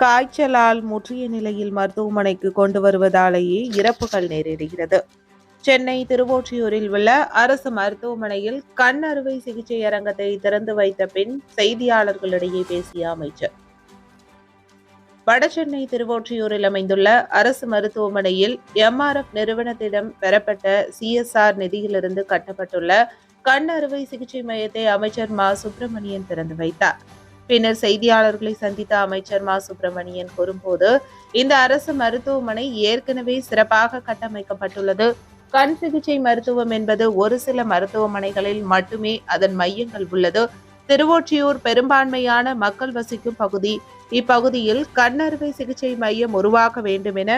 காய்ச்சலால் முற்றிய நிலையில் மருத்துவமனைக்கு கொண்டு வருவதாலேயே இறப்புகள் நேரிடுகிறது. சென்னை திருவொற்றியூரில் உள்ள அரசு மருத்துவமனையில் கண் அறுவை சிகிச்சை அரங்கத்தை திறந்து வைத்த பின் செய்தியாளர்களிடையே பேசிய அமைச்சர். வடசென்னை திருவொற்றியூரில் அமைந்துள்ள அரசு மருத்துவமனையில் எம்ஆர்எஃப் நிறுவனத்திடம் பெறப்பட்ட சிஎஸ்ஆர் நிதியிலிருந்து கட்டப்பட்டுள்ள கண் அறுவை சிகிச்சை மையத்தை அமைச்சர் மா. சுப்பிரமணியன் திறந்து வைத்தார். பின்னர் செய்தியாளர்களை சந்தித்த அமைச்சர் மா. சுப்பிரமணியன் கூறும்போது இந்த அரசு மருத்துவமனை ஏற்கனவே சிறப்பாக கட்டமைக்கப்பட்டுள்ளது. கண் சிகிச்சை மருத்துவம் என்பது ஒரு சில மருத்துவமனைகளில் மட்டுமே அதன் மையங்கள் உள்ளது. திருவொற்றியூர் பெரும்பான்மையான மக்கள் வசிக்கும் பகுதி. இப்பகுதியில் கண் அறுவை சிகிச்சை மையம் உருவாக்க வேண்டும் என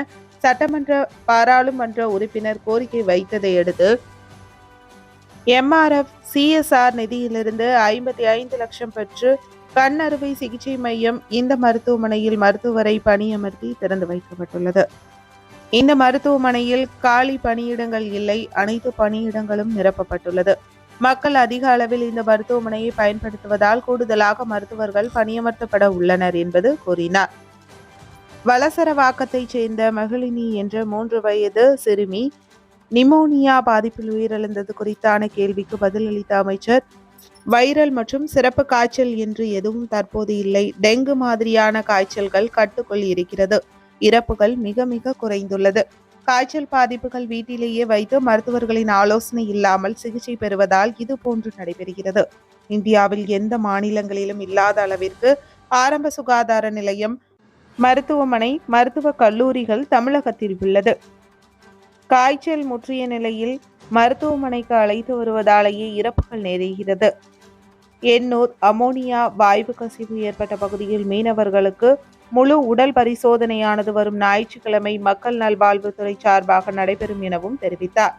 சட்டமன்ற பாராளுமன்ற உறுப்பினர் கோரிக்கை வைத்ததை அடுத்து எம்ஆர்எஃப் சிஎஸ்ஆர் நிதியிலிருந்து ஐம்பத்தி ஐந்து லட்சம் பெற்று கண் அறுவை சிகிச்சை மையம் இந்த மருத்துவமனையில் மருத்துவரை பணியமர்த்தி திறந்து வைக்கப்பட்டுள்ளது. இந்த மருத்துவமனையில் காலி பணியிடங்கள் இல்லை அனைத்து பணியிடங்களும் நிரப்பப்பட்டுள்ளது. மக்கள் அதிக அளவில் இந்த மருத்துவமனையை பயன்படுத்துவதால் கூடுதலாக மருத்துவர்கள் பணியமர்த்தப்பட உள்ளனர் என்பது கூறினார். வலசரவாக்கத்தைச் சேர்ந்த மகளினி என்ற மூன்று வயது சிறுமி நிமோனியா பாதிப்பில் உயிரிழந்தது குறித்தான கேள்விக்கு பதிலளித்த அமைச்சர் வைரல் மற்றும் சிறப்பு காய்ச்சல் என்று எதுவும் தற்போது இல்லை. டெங்கு மாதிரியான காய்ச்சல்கள் கட்டுக்குள் இருக்கிறது. இறப்புகள் மிக மிக குறைந்துள்ளது. காய்ச்சல் பாதிப்புகள் வீட்டிலேயே வைத்து மருத்துவர்களின் ஆலோசனை இல்லாமல் சிகிச்சை பெறுவதால் இது போன்று நடைபெறுகிறது. இந்தியாவில் எந்த மாநிலங்களிலும் இல்லாத அளவிற்கு ஆரம்ப சுகாதார நிலையம் மருத்துவமனை மருத்துவக் கல்லூரிகள் தமிழகத்தில் உள்ளது. காய்ச்சல் முற்றிய நிலையில் மருத்துவமனைக்கு அழைத்து வருவதாலேயே இறப்புகள் நேருகிறது எண்ணூர் அமோனியா வாய்வு கசிவு ஏற்பட்ட பகுதியில் மீனவர்களுக்கு முழு உடல் பரிசோதனையானது வரும் ஞாயிற்றுக்கிழமை மக்கள் நல்வாழ்வுத்துறை சார்பாக நடைபெறும் எனவும் தெரிவித்தார்.